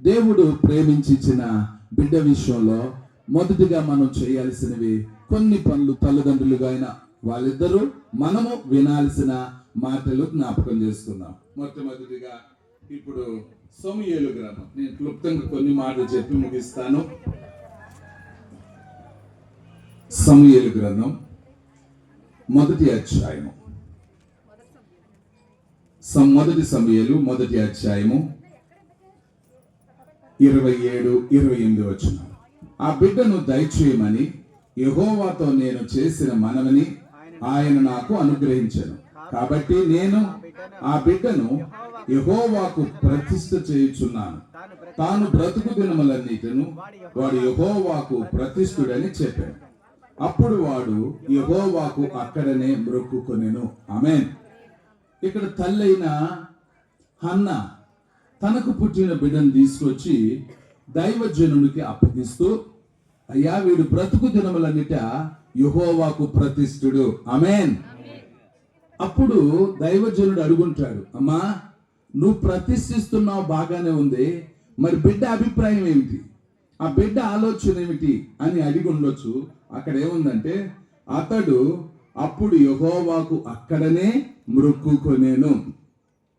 దేవుడు ప్రేమించిన బిడ్డ విషయంలో మొదటిగా మనం చేయాల్సినవి కొన్ని పనులు తల్లిదండ్రులుగా అయిన వాళ్ళిద్దరూ మనము వినాల్సిన మాటలు జ్ఞాపకం చేసుకుందాం మొట్టమొదటిగా ఇప్పుడు సమయలు గ్రంథం నేను క్లుప్తంగా కొన్ని మాటలు చెప్పి ముగిస్తాను. సమయలు గ్రంథం మొదటి అధ్యాయము. సం- మొదటి సమయలు మొదటి అధ్యాయము. ఇరవై ఏడు ఇరవై ఎనిమిది వచ్చిన ఆ బిడ్డను దయచేయమని యహోవాతో నేను చేసిన మనవని ఆయన నాకు అనుగ్రహించాను. కాబట్టి నేను ఆ బిడ్డను యహోవాకు ప్రతిష్ఠ చేయుచున్నాను. తాను బ్రతుకు దినములన్నిటిను వాడు యహోవాకు ప్రతిష్ఠుడని చెప్పాను. అప్పుడు వాడు యహోవాకు అక్కడనే మ్రొక్కుకొనెను అమెన్ ఇక్కడ తల్లైన హన్నా తనకు పుట్టిన బిడ్డను తీసుకొచ్చి దైవజనునికి అప్పగిస్తూ అయ్యా వీడు బ్రతుకు దినములన్నిట యుహోవాకు ప్రతిష్ఠుడు. అమేన్ అప్పుడు దైవజనుడు అడుగుంటాడు అమ్మా నువ్వు ప్రతిష్ఠిస్తున్నావు బాగానే ఉంది. మరి బిడ్డ అభిప్రాయం ఏమిటి? ఆ బిడ్డ ఆలోచన ఏమిటి? అని అడిగి ఉండొచ్చు. అక్కడ ఏముందంటే అతడు అప్పుడు యహోవాకు అక్కడనే మృక్కుకొనేను.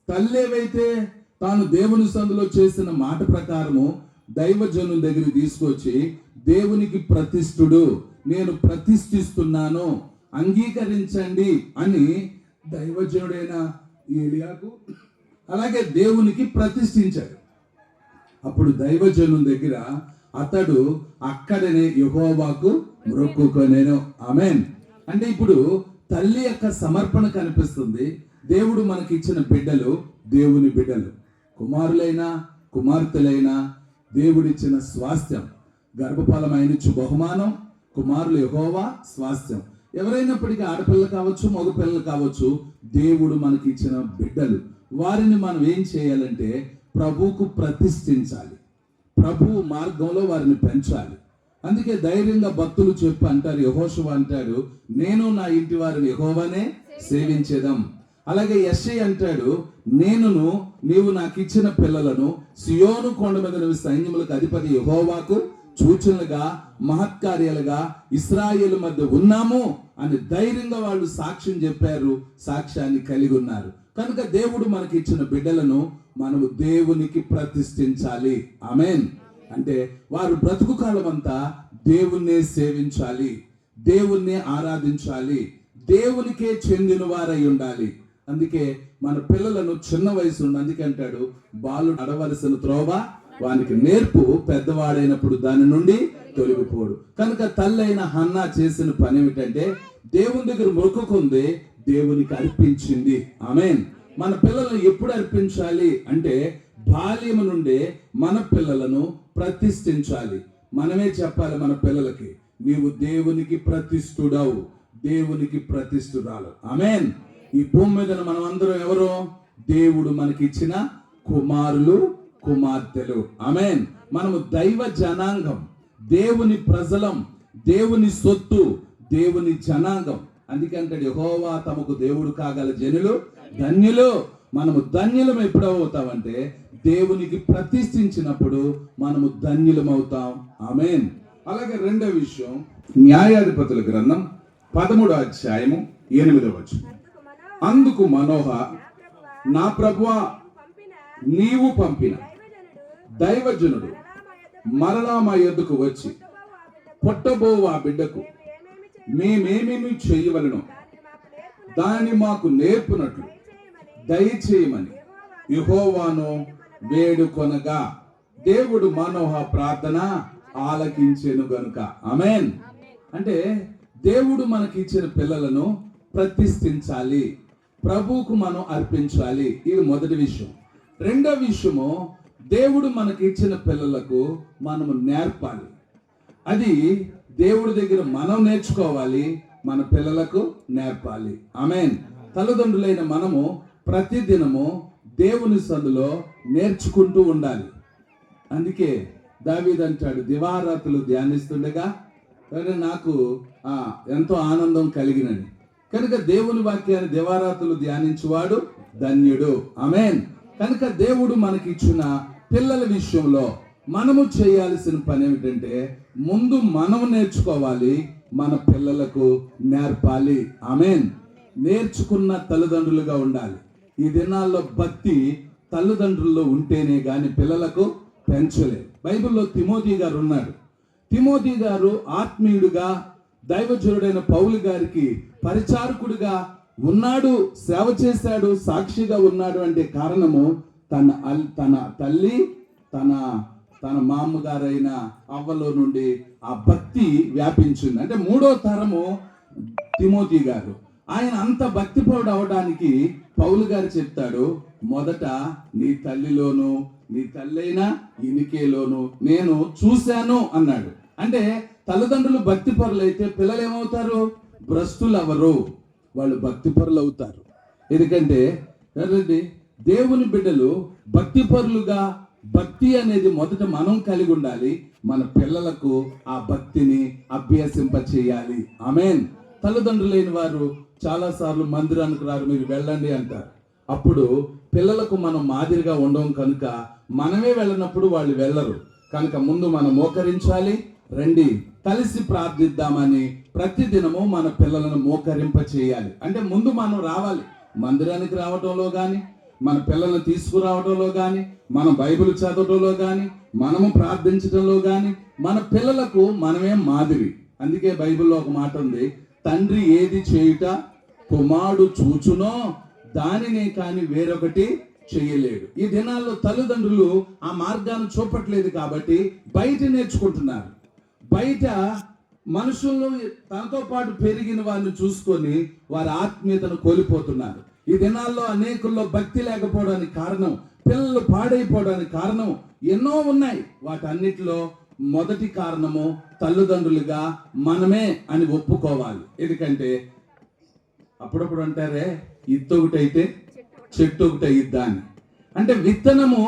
తల్లి ఏవైతే తాను దేవుని సందులో చేసిన మాట ప్రకారము దైవజను దగ్గర తీసుకొచ్చి దేవునికి ప్రతిష్ఠుడు నేను ప్రతిష్ఠిస్తున్నాను అంగీకరించండి అని దైవజనుడైన ఏలియాకు అలాగే దేవునికి ప్రతిష్ఠించాడు. అప్పుడు దైవజను దగ్గర అతడు అక్కడనే యెహోవాకు మొక్కుకొనేను. ఆమెన్. అంటే ఇప్పుడు తల్లి యొక్క సమర్పణ కనిపిస్తుంది. దేవుడు మనకి ఇచ్చిన బిడ్డలు దేవుని బిడ్డలు. కుమారులైనా కుమార్తెలైనా దేవుడిచ్చిన స్వాస్థ్యం. గర్భఫలం అయినచ్చు బహుమానం కుమారులు యహోవా స్వాస్థ్యం. ఎవరైనప్పటికీ ఆడపిల్ల కావచ్చు మగపిల్లలు కావచ్చు దేవుడు మనకి ఇచ్చిన బిడ్డలు. వారిని మనం ఏం చేయాలంటే ప్రభువుకు ప్రతిష్ఠించాలి. ప్రభు మార్గంలో వారిని పెంచాలి. అందుకే ధైర్యంగా భక్తులు చెప్పి అంటారు యహోషువ అంటాడు నేను నా ఇంటి వారిని యహోవానే సేవించేదాం. అలాగే యశ్ఐ అంటాడు నేనును నీవు నాకు ఇచ్చిన పిల్లలను సియోను కొండ మీద నువ్వు సైన్యములకు అధిపతి యహోవాకు సూచనలుగా మహత్కార్యాలుగా ఇస్రాయేల్ మధ్య ఉన్నాము అని ధైర్యంగా వాళ్ళు సాక్ష్యం చెప్పారు సాక్ష్యాన్ని కలిగి ఉన్నారు. కనుక దేవుడు మనకి ఇచ్చిన బిడ్డలను మనము దేవునికి ప్రతిష్ఠించాలి. ఆమెన్. అంటే వారు బ్రతుకు కాలం అంతా దేవుణ్ణే సేవించాలి దేవుణ్ణే ఆరాధించాలి దేవునికే చెందిన వారై ఉండాలి. అందుకే మన పిల్లలను చిన్న వయసు అందుకే అంటాడు బాలు నడవలసిన త్రోవ వానికి నేర్పు పెద్దవాడైనప్పుడు దాని నుండి తొలగిపోడు. కనుక తల్లైన హన్నా చేసిన పని ఏమిటంటే దేవుని దగ్గర మొక్కుకుంది దేవునికి అర్పించింది. ఆమెన్. మన పిల్లలను ఎప్పుడు అర్పించాలి అంటే బాల్యము నుండే మన పిల్లలను ప్రతిష్ఠించాలి. మనమే చెప్పాలి మన పిల్లలకి నీవు దేవునికి ప్రతిష్ఠుడవు దేవునికి ప్రతిష్ఠురాలు. ఆమెన్. ఈ భూమి మీద మనం అందరం ఎవరు? దేవుడు మనకి ఇచ్చిన కుమారులు కుమార్తెలు. ఆమెన్. మనము దైవ జనాంగం దేవుని ప్రజలం దేవుని సొత్తు దేవుని జనాంగం. అందుకంటే యహోవా తమకు దేవుడు కాగల జనులు ధన్యులు. మనము ధన్యులం ఎప్పుడు అవుతామంటే దేవునికి ప్రతిష్ఠించినప్పుడు మనము ధన్యులం అవుతాం. ఆమెన్. అలాగే రెండో విషయం న్యాయాధిపతుల గ్రంథం పదమూడో అధ్యాయము ఎనిమిదవ వచనం. అందుకు మనోహ నా ప్రభువ నీవు పంపిన దైవజనుడు మరలా మా యొద్దకు వచ్చి పుట్టబోవు ఆ బిడ్డకు. మేమేమేమి చేయవలను దాన్ని మాకు నేర్పునట్లు దయచేయమని యుహోవాను వేడుకొనగా దేవుడు మనోహ ప్రార్థన ఆలకించెను గనుక. అమెన్ అంటే దేవుడు మనకి ఇచ్చిన పిల్లలను ప్రతిష్ఠించాలి. ప్రభువుకు మనం అర్పించాలి. ఇది మొదటి విషయం. రెండో విషయము దేవుడు మనకి ఇచ్చిన పిల్లలకు మనము నేర్పాలి. అది దేవుడి దగ్గర మనం నేర్చుకోవాలి మన పిల్లలకు నేర్పాలి. ఆమెన్. తల్లిదండ్రులైన మనము ప్రతిదినము దేవుని సందులో నేర్చుకుంటూ ఉండాలి. అందుకే దావీదంటాడు దివారాతులు దివారాత్రులు ధ్యానిస్తుండగా నాకు ఎంతో ఆనందం కలిగినని. కనుక దేవుని వాక్యాన్ని దేవారాతులు ధ్యానించువాడు ధన్యుడు. అమెన్ కనుక దేవుడు మనకి ఇచ్చిన పిల్లల విషయంలో మనము చేయాల్సిన పని ఏమిటంటే ముందు మనము నేర్చుకోవాలి మన పిల్లలకు నేర్పాలి. ఆమెన్. నేర్చుకున్న తల్లిదండ్రులుగా ఉండాలి. ఈ దినాల్లో భక్తి తల్లిదండ్రుల్లో ఉంటేనే కానీ పిల్లలకు పెంచలేదు బైబిల్లో తిమోతి గారు ఉన్నాడు. తిమోతి గారు ఆత్మీయుడుగా దైవజనుడైన పౌలు గారికి పరిచారకుడిగా ఉన్నాడు సేవ చేశాడు సాక్షిగా ఉన్నాడు అంటే కారణము తన అల్- తన తల్లి తన తన మామగారైన అవ్వలో నుండి ఆ భక్తి వ్యాపించింది. అంటే మూడో తరము తిమోతి గారు. ఆయన అంత భక్తిపరుడు అవడానికి పౌలు గారు చెప్తాడు మొదట నీ తల్లిలోను నీ తల్లైన ఇనికేలోను నేను చూశాను అన్నాడు. అంటే తల్లిదండ్రులు భక్తిపరులు అయితే పిల్లలు ఏమవుతారు? భ్రస్తులు అవరు వాళ్ళు భక్తిపరులు అవుతారు ఎందుకంటే ఏంటండి దేవుని బిడ్డలు భక్తిపరులుగా భక్తి అనేది మొదట మనం కలిగి ఉండాలి. మన పిల్లలకు ఆ భక్తిని అభ్యసింప చేయాలి ఆమెన్. లేని వారు చాలా సార్లు మందిరానికి రారు మీరు వెళ్ళండి అంటారు. అప్పుడు పిల్లలకు మనం మాదిరిగా ఉండడం కనుక మనమే వెళ్ళినప్పుడు వాళ్ళు వెళ్ళరు. కనుక ముందు మనం మోకరించాలి రండి కలిసి ప్రార్థిద్దామని ప్రతిదినము మన పిల్లలను మోకరింప చేయాలి అంటే ముందు మనం రావాలి. మందిరానికి రావటంలో కానీ మన పిల్లలను తీసుకురావడంలో కానీ మన బైబిల్ చదవటంలో కానీ మనము ప్రార్థించడంలో కానీ మన పిల్లలకు మనమే మాదిరి. అందుకే బైబిల్లో ఒక మాట ఉంది తండ్రి ఏది చేయుట కుమారుడు చూచునో దానినే కానీ వేరొకటి చేయలేడు. ఈ దినాల్లో తల్లిదండ్రులు ఆ మార్గాన్ని చూపట్లేదు కాబట్టి బయట నేర్చుకుంటున్నారు. బయట మనుషులను తనతో పాటు పెరిగిన వారిని చూసుకొని వారి ఆత్మీయతను కోల్పోతున్నారు. ఈ దినాల్లో అనేకుల్లో భక్తి లేకపోవడానికి కారణం పిల్లలు పాడైపోవడానికి కారణం ఎన్నో ఉన్నాయి. వాటన్నిటిలో మొదటి కారణము తల్లిదండ్రులుగా మనమే అని ఒప్పుకోవాలి. ఎందుకంటే అప్పుడప్పుడు అంటారే ఇది ఒకటైతే చెట్టు ఒకటి అయ్యిద్దా అని అంటే విత్తనము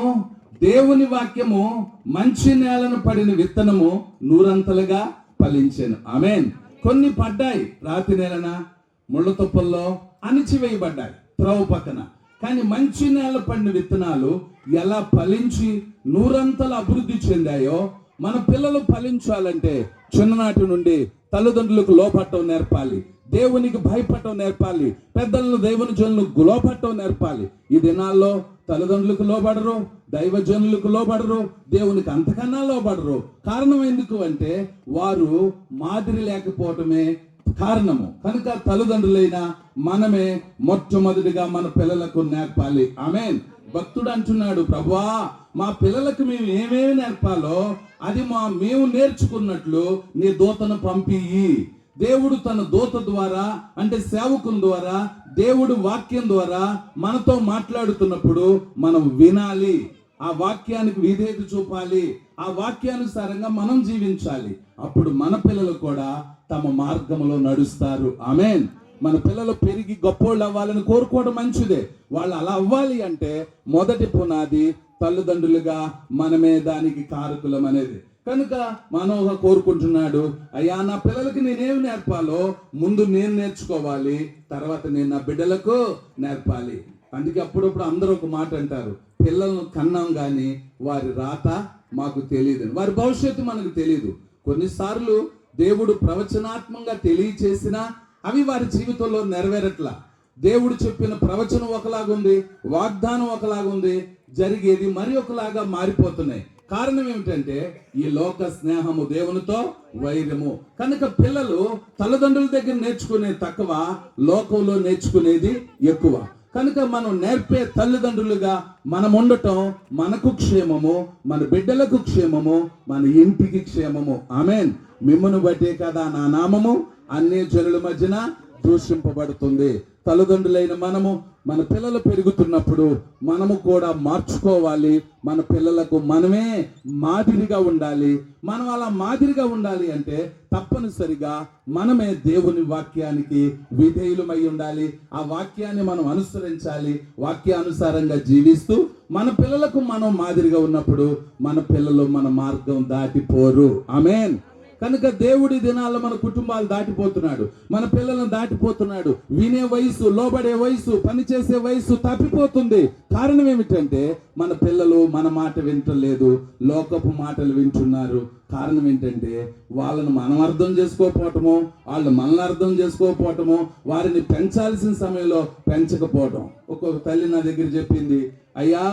దేవుని వాక్యము మంచి నేలను పడిన విత్తనము నూరంతలుగా ఫలించాను. ఆమెన్. కొన్ని పడ్డాయి రాతి నేలన ముళ్ళ తుప్పల్లో అణిచివేయబడ్డాయి త్రవ పక్కన. కానీ మంచి నేల పడిన విత్తనాలు ఎలా ఫలించి నూరంతలు అభివృద్ధి చెందాయో మన పిల్లలు ఫలించాలంటే చిన్ననాటి నుండి తల్లిదండ్రులకు లోపట్టం నేర్పాలి. దేవునికి భయపడటం నేర్పాలి. పెద్దలను దేవుని జనులకు లోపడటం నేర్పాలి. ఈ దినాల్లో తల్లిదండ్రులకు లోబడరు దైవజనులకు లోబడరు దేవునికి అంతకన్నా లోబడరు. కారణం ఎందుకు అంటే వారు మాదిరి లేకపోవటమే కారణము. కనుక తల్లిదండ్రులైన మనమే మొట్టమొదటిగా మన పిల్లలకు నేర్పాలి. ఆమెన్. భక్తుడు అంటున్నాడు ప్రభా మా పిల్లలకు మేము ఏమేమి నేర్పాలో అది మా మేము నేర్చుకున్నట్లు నీ దూతను పంపియి దేవుడు తన దూత ద్వారా అంటే సేవకుని ద్వారా దేవుడు వాక్యం ద్వారా మనతో మాట్లాడుతున్నప్పుడు మనం వినాలి. ఆ వాక్యానికి విధేయత చూపాలి. ఆ వాక్యానుసారంగా మనం జీవించాలి. అప్పుడు మన పిల్లలు కూడా తమ మార్గంలో నడుస్తారు. ఆమెన్. మన పిల్లలు పెరిగి గొప్పోళ్ళు అవ్వాలని కోరుకోవడం మంచిదే. వాళ్ళు అలా అవ్వాలి అంటే మొదటి పునాది తల్లిదండ్రులుగా మనమే దానికి కారకులం అనేది కనుక మనోహ కోరుకుంటున్నాడు అయ్యా నా పిల్లలకి నేనేమి నేర్పాలో ముందు నేను నేర్చుకోవాలి తర్వాత నేను నా బిడ్డలకు నేర్పాలి. అందుకే అప్పుడప్పుడు అందరూ ఒక మాట అంటారు పిల్లలను కన్నాం కానీ వారి రాత మాకు తెలియదు. వారి భవిష్యత్తు మనకు తెలియదు కొన్నిసార్లు దేవుడు ప్రవచనాత్మకంగా తెలియచేసినా అవి వారి జీవితంలో నెరవేరట్లా. దేవుడు చెప్పిన ప్రవచనం ఒకలాగుంది వాగ్దానం ఒకలాగుంది జరిగేది మరి ఒకలాగా మారిపోతున్నాయి. కారణం ఏమిటంటే ఈ లోక స్నేహము దేవునితో వైరము. కనుక పిల్లలు తల్లిదండ్రుల దగ్గర నేర్చుకునే తక్కువ లోకంలో నేర్చుకునేది ఎక్కువ. కనుక మనం నేర్పే తల్లిదండ్రులుగా మనం ఉండటం మనకు క్షేమము మన బిడ్డలకు క్షేమము మన ఇంటికి క్షేమము. ఆమెన్. మిమ్మను బట్టే కదా నా నామము. అన్ని జనుల మధ్యన దూషింపబడుతుంది. తల్లిదండ్రులైన మనము మన పిల్లలు పెరుగుతున్నప్పుడు మనము కూడా మార్చుకోవాలి. మన పిల్లలకు మనమే మాదిరిగా ఉండాలి. మనం అలా మాదిరిగా ఉండాలి అంటే తప్పనిసరిగా మనమే దేవుని వాక్యానికి విధేయులమై ఉండాలి. ఆ వాక్యాన్ని మనం అనుసరించాలి. వాక్యానుసారంగా జీవిస్తూ మన పిల్లలకు మనం మాదిరిగా ఉన్నప్పుడు మన పిల్లలు మన మార్గం దాటిపోరు. ఆమెన్. కనుక దేవుడి దినాల్లో మన కుటుంబాలు దాటిపోతున్నాడు మన పిల్లలను దాటిపోతున్నాడు వినే వయసు లోబడే వయసు పనిచేసే వయసు తప్పిపోతుంది. కారణం ఏమిటంటే మన పిల్లలు మన మాట వింటలేదు లోకపు మాటలు వింటున్నారు. కారణం ఏంటంటే వాళ్ళను మనం అర్థం చేసుకోకపోవటము వాళ్ళు మనల్ని అర్థం చేసుకోకపోవటము వారిని పెంచాల్సిన సమయంలో పెంచకపోవటం. ఒక్కొక్క తల్లి నా దగ్గర చెప్పింది అయ్యా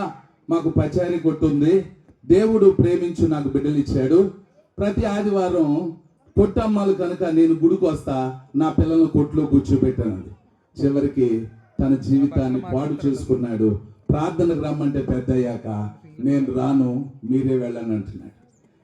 మాకు పచారీ కొట్టుంది దేవుడు ప్రేమించు నాకు బిడ్డలు ఇచ్చాడు ప్రతి ఆదివారం పొట్టమ్మలు కనుక నేను గుడికి వస్తా నా పిల్లలను కొట్లో కూర్చోబెట్టానండి. చివరికి తన జీవితాన్ని పాడు చేసుకున్నాడు. ప్రార్థనకు రమ్మంటే పెద్ద అయ్యాక నేను రాను మీరే వెళ్ళని అంటున్నాడు.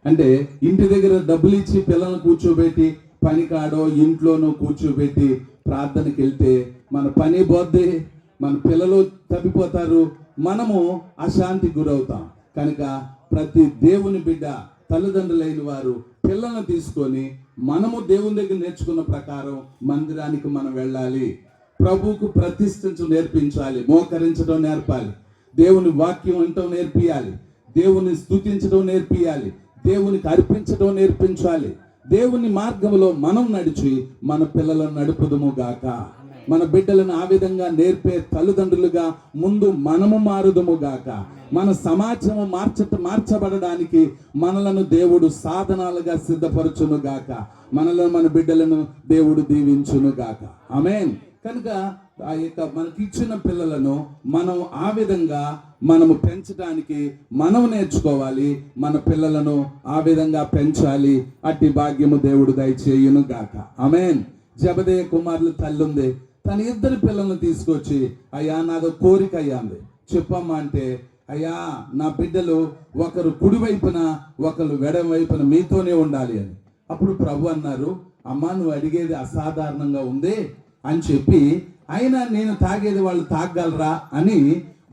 అంటే ఇంటి దగ్గర డబ్బులు ఇచ్చి పిల్లల్ని కూర్చోబెట్టి పని కాడో ఇంట్లోనో కూర్చోబెట్టి ప్రార్థనకి వెళ్తే మన పని పోద్ది మన పిల్లలు తప్పిపోతారు మనము అశాంతికి గురవుతాం. కనుక ప్రతి దేవుని బిడ్డ తల్లిదండ్రులైన వారు పిల్లలను తీసుకొని మనము దేవుని దగ్గర నేర్చుకున్న ప్రకారం మందిరానికి మనం వెళ్ళాలి. ప్రభువుకు ప్రతిష్ఠించడం నేర్పించాలి. మోకరించడం నేర్పాలి. దేవుని వాక్యం వినటం నేర్పియాలి. దేవుని స్థుతించడం నేర్పియాలి. దేవునికి అర్పించడం నేర్పించాలి. దేవుని మార్గంలో మనం నడిచి మన పిల్లలను నడుపుదుము గాక. మన బిడ్డలను ఆ విధంగా నేర్పే తల్లిదండ్రులుగా ముందు మనము మారుదము గాక. మన సమాజము మార్చ మార్చబడడానికి మనలను దేవుడు సాధనాలుగా సిద్ధపరచును గాక. మనలో మన బిడ్డలను దేవుడు దీవించును గాక. ఆమేన్. కనుక ఆ యొక్క మనకి ఇచ్చిన పిల్లలను మనం ఆ విధంగా మనము పెంచడానికి మనం నేర్చుకోవాలి. మన పిల్లలను ఆ విధంగా పెంచాలి. అట్టి భాగ్యము దేవుడు దయచేయును గాక. ఆమేన్. జబదే కుమారులు తల్లుంది. తన ఇద్దరు పిల్లలను తీసుకొచ్చి అయ్యా నాదో కోరిక అయ్యాంది. చెప్పమ్మా అంటే అయ్యా నా బిడ్డలు ఒకరు కుడి వైపున ఒకరు వెడం వైపున మీతోనే ఉండాలి అని. అప్పుడు ప్రభు అన్నారు అమ్మా నువ్వు అడిగేది అసాధారణంగా ఉంది అని చెప్పి అయినా నేను తాగేది వాళ్ళు తాగలరా అని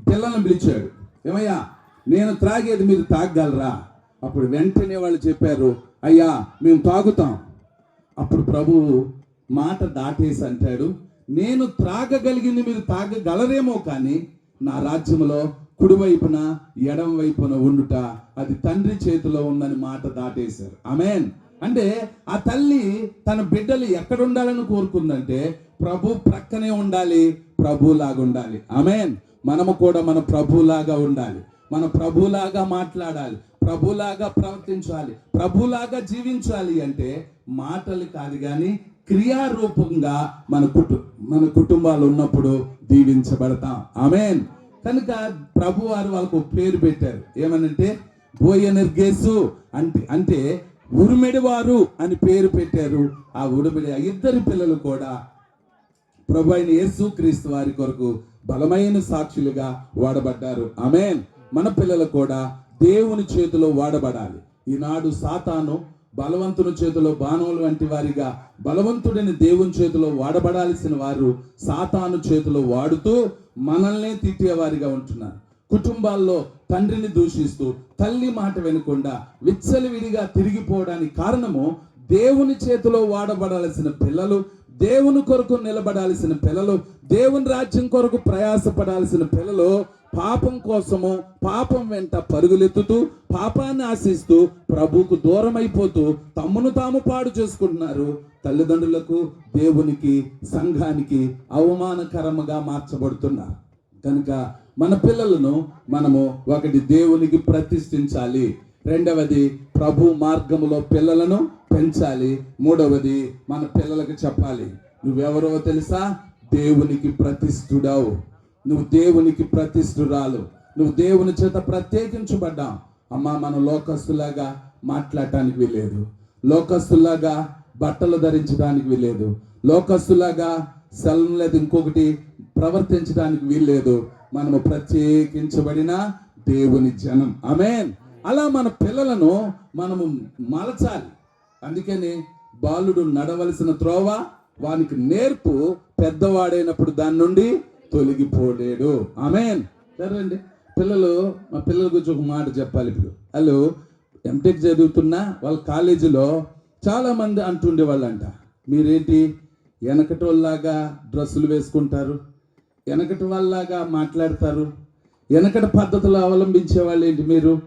పిల్లలను పిలిచాడు. ఏమయ్యా నేను త్రాగేది మీరు తాగలరా అప్పుడు వెంటనే వాళ్ళు చెప్పారు అయ్యా మేము తాగుతాం. అప్పుడు ప్రభువు మాట దాటేసి అంటాడు నేను త్రాగగలిగింది మీరు తాగగలరేమో కానీ నా రాజ్యంలో కుడివైపున ఎడం వైపున ఉండుట అది తండ్రి చేతిలో ఉందని మాట దాటేశారు. ఆమెన్ అంటే ఆ తల్లి తన బిడ్డలు ఎక్కడ ఉండాలని కోరుకుందంటే ప్రభు ప్రక్కనే ఉండాలి ప్రభులాగా ఉండాలి. ఆమెన్ మనము కూడా మన ప్రభులాగా ఉండాలి. మన ప్రభులాగా మాట్లాడాలి ప్రభులాగా ప్రవర్తించాలి ప్రభులాగా జీవించాలి అంటే మాటలు కాదు కానీ క్రియారూపంగా మన కుటు మన కుటుంబాలు ఉన్నప్పుడు దీవించబడతాం. ఆమెన్. కనుక ప్రభు వారు వాళ్ళకు ఒక పేరు పెట్టారు. ఏమనంటే బోయనిర్గేసు అంటే అంటే ఉరిమెడివారు అని పేరు పెట్టారు ఆ ఉరిమెడి ఆ ఇద్దరు పిల్లలు కూడా ప్రభు అయిన యేసు క్రీస్తు వారి కొరకు బలమైన సాక్షులుగా వాడబడ్డారు. ఆమెన్. మన పిల్లలు కూడా దేవుని చేతిలో వాడబడాలి. ఈనాడు సాతాను బలవంతుని చేతిలో బాణములు వంటి వారిగా బలవంతుడిని దేవుని చేతిలో వాడబడాల్సిన వారు సాతాను చేతిలో వాడుతూ మనల్నే తిట్టేవారిగా ఉంటున్నారు. కుటుంబాల్లో తండ్రిని దూషిస్తూ తల్లి మాట వినకుండా విచ్చలవిడిగా తిరిగిపోవడానికి కారణము దేవుని చేతిలో వాడబడాల్సిన పిల్లలు దేవుని కొరకు నిలబడాల్సిన పిల్లలు దేవుని రాజ్యం కొరకు ప్రయాసపడాల్సిన పిల్లలు పాపం కోసము పాపం వెంట పరుగులెత్తుతూ పాపాన్ని ఆశిస్తూ ప్రభుకు దూరం అయిపోతూ తమ్మును తాము పాడు చేసుకుంటున్నారు. తల్లిదండ్రులకు దేవునికి సంఘానికి అవమానకరముగా మార్చబడుతున్నారు. కనుక మన పిల్లలను మనము ఒకటి దేవునికి ప్రతిష్ఠించాలి. రెండవది ప్రభు మార్గములో పిల్లలను పెంచాలి. మూడవది మన పిల్లలకు చెప్పాలి. నువ్వెవరో తెలుసా? దేవునికి ప్రతిష్ఠుడావు. నువ్వు దేవునికి ప్రతిష్ఠురాలు. నువ్వు దేవుని చేత ప్రత్యేకించబడ్డావు. అమ్మా మనం లోకస్తులాగా మాట్లాడటానికి వీలేదు లోకస్తులాగా బట్టలు ధరించడానికి వీలేదు లోకస్తులాగా సెలం లేదు ఇంకొకటి ప్రవర్తించడానికి వీల్లేదు. మనము ప్రత్యేకించబడిన దేవుని జనం. ఆమేన్. అలా మన పిల్లలను మనము మలచాలి. అందుకని బాలుడు నడవలసిన త్రోవ వానికి నేర్పు పెద్దవాడైనప్పుడు దాని నుండి తొలగిపోలేడు. ఆమెన్. సరేండి పిల్లలు మా పిల్లల గురించి ఒక మాట చెప్పాలి ఇప్పుడు. హలో ఎంటెక్ చదువుతున్నా వాళ్ళ కాలేజీలో చాలా మంది అంటుండే వాళ్ళంట మీరేంటి? వెనకటి వాళ్ళలాగా డ్రెస్సులు వేసుకుంటారు? వెనకటి వాళ్ళలాగా మాట్లాడతారు? వెనకటి పద్ధతులు అవలంబించే వాళ్ళు ఏంటి మీరు?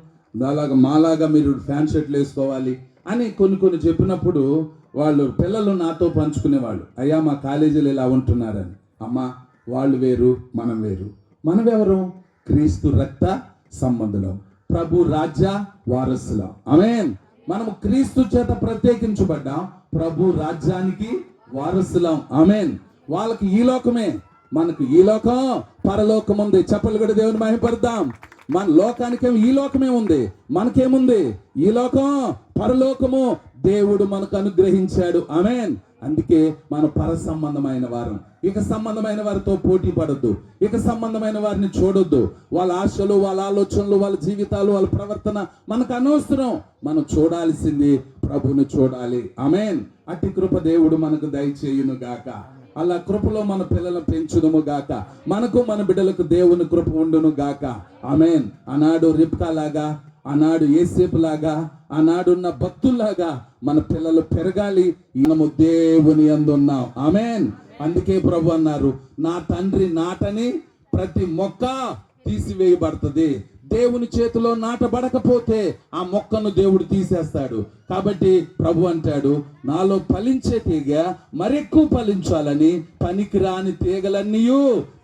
అలాగా మాలాగా మీరు ఫ్యాన్ షర్ట్లు వేసుకోవాలి అని కొన్ని కొన్ని చెప్పినప్పుడు వాళ్ళు పిల్లలు నాతో పంచుకునేవాళ్ళు. అయ్యా మా కాలేజీలు ఇలా ఉంటున్నారని. అమ్మా వాళ్ళు వేరు మనం వేరు. మనమెవరు? క్రీస్తు రక్త సంబంధులం. ప్రభు రాజ్య వారసులం. అమేన్ మనము క్రీస్తు చేత ప్రత్యేకించబడ్డాం. ప్రభు రాజ్యానికి వారసులం. ఆమేన్. వాళ్ళకి ఈ లోకమే. మనకు ఈ లోకం. పరలోకం ఉంది చెప్పలు కూడా దేవుని మహిపడదాం మన లోకానికి ఈ లోకమే ఉంది. మనకేముంది? ఈ లోకం. పరలోకము. దేవుడు మనకు అనుగ్రహించాడు. ఆమేన్. అందుకే మన పర సంబంధమైన వారం. ఇక సంబంధమైన వారితో పోటీ పడొద్దు. ఇక సంబంధమైన వారిని చూడొద్దు. వాళ్ళ ఆశలు వాళ్ళ ఆలోచనలు వాళ్ళ జీవితాలు వాళ్ళ ప్రవర్తన మనకు అనవసరం. మనం చూడాల్సింది ప్రభుని చూడాలి. అమేన్ అట్టి కృప దేవుడు మనకు దయచేయును గాక అలా కృపలో మన పిల్లలను పెంచుదము గాక మనకు మన బిడ్డలకు దేవుని కృప ఉండును గాక అమేన్ అనాడు రిప్కా లాగా ఆనాడు ఏసేపులాగా ఆనాడున్న భక్తుల్లాగా మన పిల్లలు పెరగాలి. మనము దేవుని అందున్నాం. ఆమెన్. అందుకే ప్రభు అన్నారు నా తండ్రి నాటని ప్రతి మొక్క తీసివేయబడుతుంది. దేవుని చేతిలో నాటబడకపోతే ఆ మొక్కను దేవుడు తీసేస్తాడు. కాబట్టి ప్రభు అంటాడు నాలో ఫలించే తీగ మరెక్కువ ఫలించాలని పనికిరాని తీగలన్నీ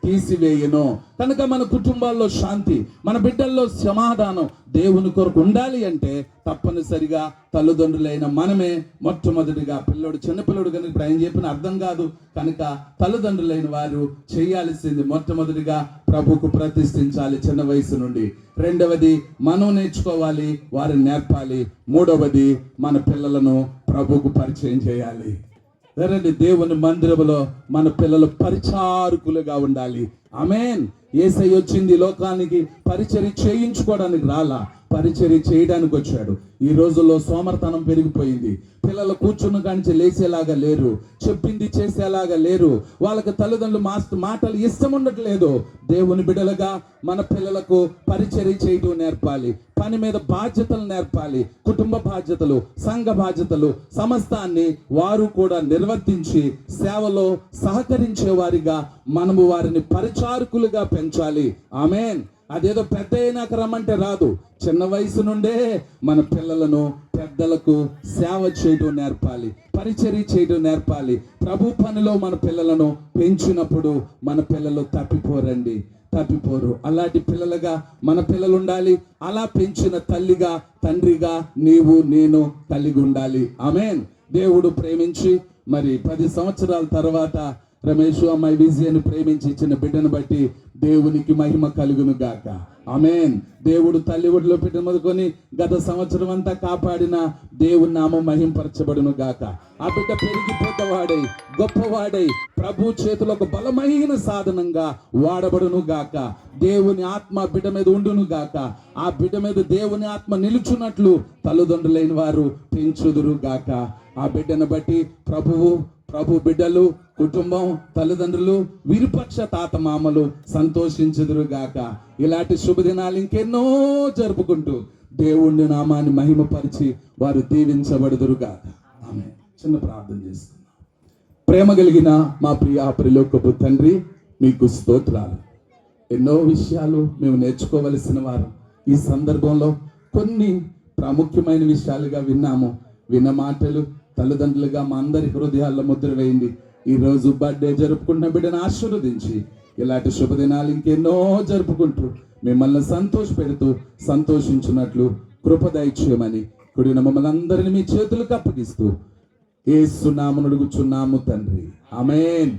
తీసివేయను. కనుక మన కుటుంబాల్లో శాంతి మన బిడ్డల్లో సమాధానం దేవుని కొరకు ఉండాలి అంటే తప్పనిసరిగా తల్లిదండ్రులైన మనమే మొట్టమొదటిగా పిల్లోడు చిన్నపిల్లడు కనుక ఇప్పుడు ఆయన చెప్పిన అర్థం కాదు కనుక తల్లిదండ్రులైన వారు చేయాల్సింది మొట్టమొదటిగా ప్రభుకు ప్రతిష్ఠించాలి చిన్న వయసు నుండి. రెండవది మనం నేర్చుకోవాలి వారిని నేర్పాలి. మూడవది మన పిల్లలను ప్రభుకు పరిచయం చేయాలి. రండి దేవుని మందిరములో మన పిల్లలు పరిచారకులుగా ఉండాలి. ఆమెన్. ఏసై వచ్చింది లోకానికి పరిచర్య చేయించుకోవడానికి రాలా. పరిచర్య చేయడానికి వచ్చాడు. ఈ రోజుల్లో సోమర్తనం పెరిగిపోయింది. పిల్లలు కూర్చున్న కానించి లేచేలాగా లేరు. చెప్పింది చేసేలాగా లేరు. వాళ్ళకి తల్లిదండ్రులు మాస్టర్ మాటలు ఇష్టం ఉండట్లేదు దేవుని బిడలుగా మన పిల్లలకు పరిచర్య చేయడం నేర్పాలి. పని మీద బాధ్యతలు నేర్పాలి. కుటుంబ బాధ్యతలు సంఘ బాధ్యతలు సమస్తాన్ని వారు కూడా నిర్వర్తించి సేవలో సహకరించే వారిగా మనము వారిని పరిచారకులుగా పెంచాలి. ఆమెన్. అదేదో పెద్ద అయినాక రమ్మంటే రాదు. చిన్న వయసు నుండే మన పిల్లలను పెద్దలకు సేవ చేయడం నేర్పాలి. పరిచర్య చేయడం నేర్పాలి. ప్రభు పనిలో మన పిల్లలను పెంచినప్పుడు మన పిల్లలు తప్పిపోరండి. తప్పిపోరు. అలాంటి పిల్లలుగా మన పిల్లలు ఉండాలి. అలా పెంచిన తల్లిగా తండ్రిగా నీవు నేను కలిగి ఉండాలి. ఆమెన్. దేవుడు ప్రేమించి మరి పది సంవత్సరాల తర్వాత రమేష్ అమ్మాయి విజయను ప్రేమించి ఇచ్చిన బిడ్డను బట్టి దేవునికి మహిమ కలుగును గాక. ఆమెన్. దేవుడు తల్లి ఒడిలో పెట్టిన మొదలుకొని గత సంవత్సరం అంతా కాపాడిన దేవుని నామం మహింపరచబడును గాక. ఆ బిడ్డ పెరిగిపోతవాడై గొప్పవాడై ప్రభు చేతిలో ఒక బలమైన సాధనంగా వాడబడును గాక. దేవుని ఆత్మ బిడ్డ మీద ఉండును గాక. ఆ బిడ్డ మీద దేవుని ఆత్మ నిలుచున్నట్లు తల్లిదండ్రులైన వారు పెంచుదురు గాక. ఆ బిడ్డను బట్టి ప్రభువు ప్రభు బిడ్డలు కుటుంబం తల్లిదండ్రులు విరుపక్ష తాత మామలు సంతోషించుదురు గాక ఇలాంటి శుభదినాలు ఇంకెన్నో జరుపుకుంటూ దేవుణ్ణి నామాన్ని మహిమపరిచి వారు దీవించబడుదురు గాక ఆమె చిన్న ప్రార్థన చేస్తున్నా. ప్రేమ కలిగిన మా ప్రియ ప్రిలోకపు తండ్రి మీకు స్తోత్రాలు. ఎన్నో విషయాలు మేము నేర్చుకోవలసిన వారు. ఈ సందర్భంలో కొన్ని ప్రాముఖ్యమైన విషయాలుగా విన్నాము. విన్న మాటలు తల్లిదండ్రులుగా మా అందరి హృదయాల్లో ముద్ర వేయండి. ఈ రోజు బర్త్డే జరుపుకుంటున్న బిడ్డను ఆశీర్వదించి ఇలాంటి శుభదినాలు ఇంకెన్నో జరుపుకుంటూ మిమ్మల్ని సంతోష పెడుతూ సంతోషించున్నట్లు కృపదైత్యమని కుడిన మమ్మల్ని అందరిని మీ చేతులకు అప్పగిస్తూ ఏసునామను అడుగుచున్నాము తండ్రి. అమేన్